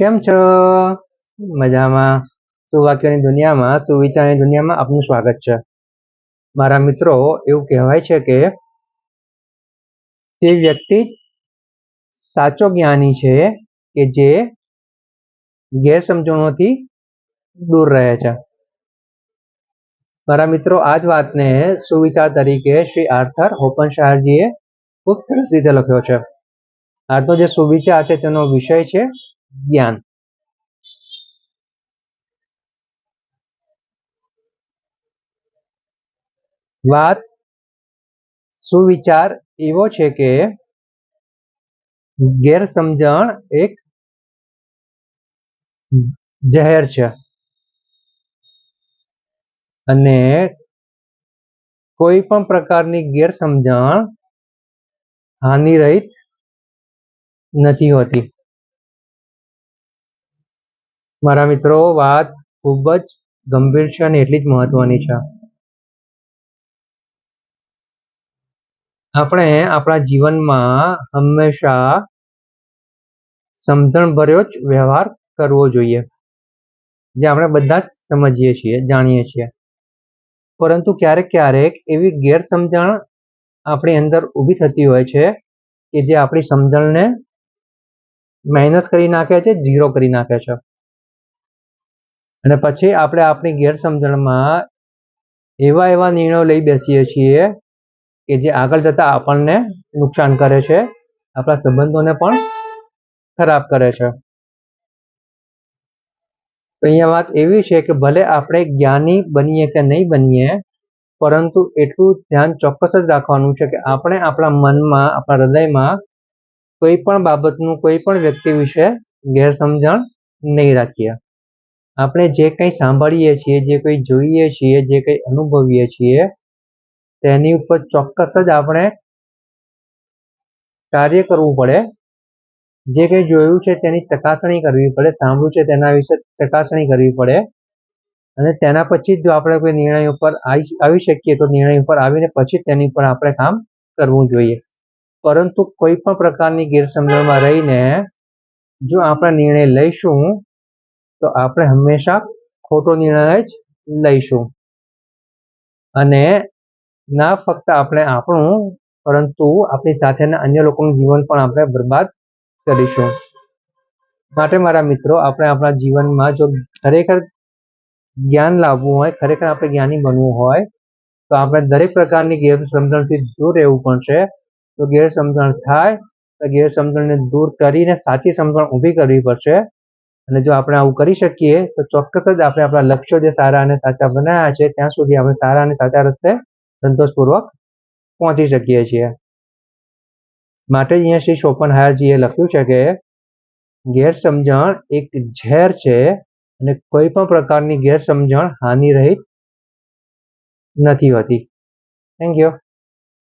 કેમ છો? મજામાં. સુવાક્યની દુનિયામાં, સુવિચારની દુનિયામાં આપનું સ્વાગત છે. મારા મિત્રો, એવું કહેવાય છે કે તે વ્યક્તિ જ સાચો જ્ઞાની છે કે જે ગેરસમજણોથી દૂર રહે છે. મારા મિત્રો, આ જ વાતને સુવિચાર તરીકે શ્રી આર્થર હોપન શાહજીએ ખૂબ સરસ રીતે લખ્યો છે. આજનો જે સુવિચાર છે તેનો વિષય છે જ્ઞાન વાત સુવિચાર એવો છે કે ગેરસમજણ એક જહેર છે. અને કોઈ પણ પ્રકારની ગેરસમજણ હાનિરહિત નથી હોતી. મારા મિત્રો, વાત ખૂબ જ ગંભીર છે અને એટલી જ મહત્વની છે. આપણે આપણા જીવનમાં હંમેશા સમજણભર્યો જ વ્યવહાર કરવો જોઈએ. જે આપણે બધા જ સમજીએ છીએ, જાણીએ છીએ. પરંતુ ક્યારેક ક્યારેક એવી ગેરસમજણ આપણી અંદર ઊભી થતી હોય છે કે જે આપણી સમજણને માઇનસ કરી નાખે છે ઝીરો કરી નાખે છે. અને પછી આપણે આપણી ગેરસમજણમાં એવા એવા નિર્ણયો લઈ બેસીએ છીએ કે જે આગળ જતા આપણને નુકસાન કરે છે, આપણા સંબંધોને પણ ખરાબ કરે છે. તો અહીંયા વાત એવી છે કે ભલે આપણે જ્ઞાની બનીએ કે નહીં બનીએ, પરંતુ એટલું ધ્યાન ચોક્કસ જ રાખવાનું છે કે આપણે આપણા મનમાં, આપણા હૃદયમાં કોઈ પણ બાબતનું, કોઈ પણ વ્યક્તિ વિશે ગેરસમજણ નહીં રાખીએ. આપણે જે કંઈ સાંભળીએ છીએ, જે કંઈ જોઈએ છીએ, જે કંઈ અનુભવીએ છીએ, તેની ઉપર ચોક્કસ જ આપણે કાર્ય કરવું પડે. જે કંઈ જોયું છે તેની ચકાસણી કરવી પડે, સાંભળ્યું છે તેના વિશે ચકાસણી કરવી પડે. અને તેના પછી જો આપણે કોઈ નિર્ણય ઉપર આવી શકીએ, તો નિર્ણય ઉપર આવીને પછી તેની ઉપર આપણે કામ કરવું જોઈએ. પરંતુ કોઈ પણ પ્રકારની ગેરસમજણમાં રહીને જો આપણે નિર્ણય લઈશું તો આપણે હંમેશા ખોટો નિર્ણય જ લઈશું. અને ના ફક્ત આપણે આપણું, પરંતુ આપણી સાથેના અન્ય લોકોનું જીવન પણ આપણે બરબાદ કરીશું. માટે મારા મિત્રો, આપણે આપણા જીવનમાં જો ખરેખર જ્ઞાન લાવવું હોય, ખરેખર આપણે જ્ઞાની બનવું હોય, તો આપણે દરેક પ્રકારની ગેરસમજણથી દૂર રહેવું પડશે. તો ગેરસમજણ થાય, તો ગેરસમજણને દૂર કરીને સાચી સમજણ ઊભી કરવી પડશે. અને જો આપણે આવું કરી શકીએ, તો ચોક્કસ જ આપણે આપણા લક્ષ્યો જે સારા અને સાચા બનાવ્યા છે, ત્યાં સુધી આપણે સારા અને સાચા રસ્તે સંતોષપૂર્વક પહોંચી શકીએ છીએ. માટે અહીંયા શ્રી શોપન હાયરજીએ લખ્યું છે કે, ગેરસમજણ એક ઝેર છે અને કોઈ પણ પ્રકારની ગેરસમજણ હાનિરહિત નથી હોતી. Thank you